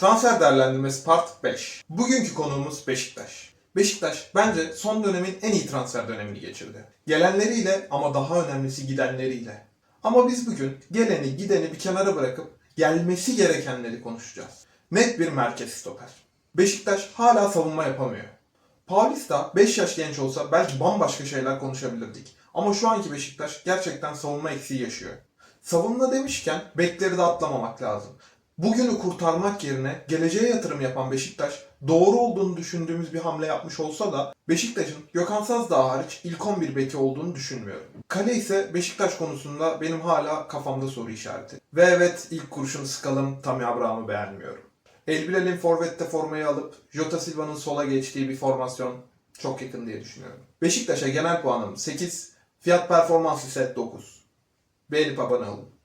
Transfer değerlendirmesi part 5. Bugünkü konuğumuz Beşiktaş. Beşiktaş bence son dönemin en iyi transfer dönemini geçirdi. Gelenleriyle ama daha önemlisi gidenleriyle. Ama biz bugün geleni gideni bir kenara bırakıp gelmesi gerekenleri konuşacağız. Net bir merkez stoper. Beşiktaş hala savunma yapamıyor. Paulista 5 yaş genç olsa belki bambaşka şeyler konuşabilirdik. Ama şu anki Beşiktaş gerçekten savunma eksiği yaşıyor. Savunma demişken bekleri de atlamamak lazım. Bugünü kurtarmak yerine geleceğe yatırım yapan Beşiktaş doğru olduğunu düşündüğümüz bir hamle yapmış olsa da Beşiktaş'ın Gökhan Sazdağ hariç ilk 11 beki olduğunu düşünmüyorum. Kale ise Beşiktaş konusunda benim hala kafamda soru işareti. Ve evet ilk kurşunu sıkalım Tammy Abraham'ı beğenmiyorum. Elbilal'in forvette formayı alıp Jota Silva'nın sola geçtiği bir formasyon çok yakın diye düşünüyorum. Beşiktaş'a genel puanım 8, fiyat performans ise 9. Beğenip abone olun.